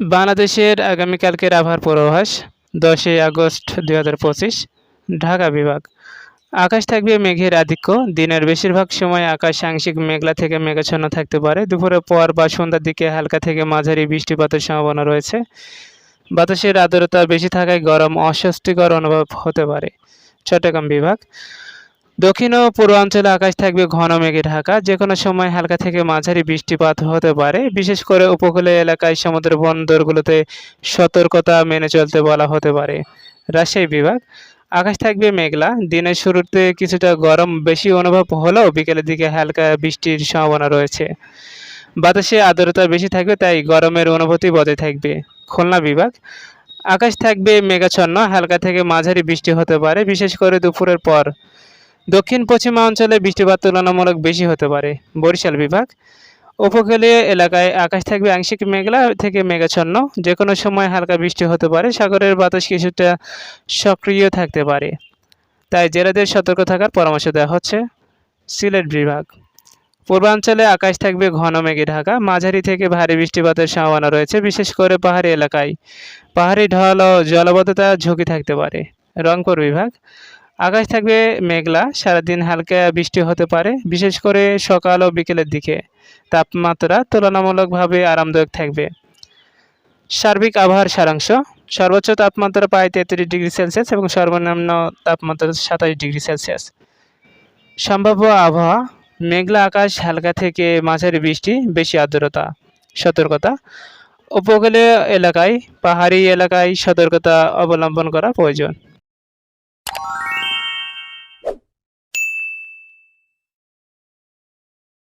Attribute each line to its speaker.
Speaker 1: বাংলাদেশের আগামীকালকের আবহাওয়ার পূর্বাভাস, দশই আগস্ট দুই হাজার পঁচিশ, ঢাকা বিভাগ। আকাশ থাকবে মেঘের আধিক্য, দিনের বেশিরভাগ সময় আকাশ আংশিক মেঘলা থেকে মেঘাচ্ছন্ন থাকতে পারে। দুপুরের পর বা সন্ধ্যার দিকে হালকা থেকে মাঝারি বৃষ্টিপাতের সম্ভাবনা রয়েছে। বাতাসের আর্দ্রতা বেশি থাকায় গরম অস্বস্তিকর অনুভব হতে পারে। চট্টগ্রাম বিভাগ। দক্ষিণ ও পূর্বাঞ্চলে আকাশ থাকবে ঘন মেঘে ঢাকা। যে কোনো সময় হালকা থেকে মাঝারি বৃষ্টিপাত হতে পারে। বিশেষ করে উপকূলীয় এলাকায় সমুদ্র বন্দরগুলোতে সতর্কতা মেনে চলতে বলা হতে পারে। রাজশাহী বিভাগ, আকাশ থাকবে মেঘলা। দিনের শুরুতে কিছুটা গরম বেশি অনুভব হলেও বিকেলের দিকে হালকা বৃষ্টির সম্ভাবনা রয়েছে। বাতাসে আর্দ্রতা বেশি থাকবে, তাই গরমের অনুভূতি বজায় থাকবে। খুলনা বিভাগ, আকাশ থাকবে মেঘাচ্ছন্ন। হালকা থেকে মাঝারি বৃষ্টি হতে পারে। বিশেষ করে দুপুরের পর দক্ষিণ পশ্চিমাঞ্চলে বৃষ্টিপাত তুলনামূলক বেশি হতে পারে। বরিশাল বিভাগ, উপকূলীয় এলাকায় আকাশ থাকবে আংশিক মেঘলা থেকে মেঘাচ্ছন্ন। যে কোনো সময় হালকা বৃষ্টি হতে পারে, সাগরের বাতাস কিছুটা সক্রিয় থাকতে পারে। তাই জেলেদের সতর্ক থাকার পরামর্শ দেওয়া হচ্ছে সিলেট বিভাগ। পূর্বাঞ্চলে আকাশ থাকবে ঘন মেঘে ঢাকা। মাঝারি থেকে ভারী বৃষ্টিপাতের সম্ভাবনা রয়েছে, বিশেষ করে পাহাড়ি এলাকায়। পাহাড়ি ঢল ও জলবদ্ধতার ঝুঁকি থাকতে পারে। রংপুর বিভাগ আকাশ থাকবে মেঘলা, সারাদিন হালকা বৃষ্টি হতে পারে, বিশেষ করে সকাল ও বিকেলের দিকে। তাপমাত্রা তুলনামূলকভাবে আরামদায়ক থাকবে। সার্বিক আবহাওয়ার সারাংশ, সর্বোচ্চ তাপমাত্রা প্রায় তেত্রিশ ডিগ্রি সেলসিয়াস এবং সর্বনিম্ন তাপমাত্রা সাতাশ ডিগ্রি সেলসিয়াস। সম্ভাব্য আবহাওয়া, মেঘলা আকাশ, হালকা থেকে মাঝারি বৃষ্টি, বেশি আর্দ্রতা, সতর্কতা। উপকূলীয় এলাকায়, পাহাড়ি এলাকায় সতর্কতা অবলম্বন করা প্রয়োজন।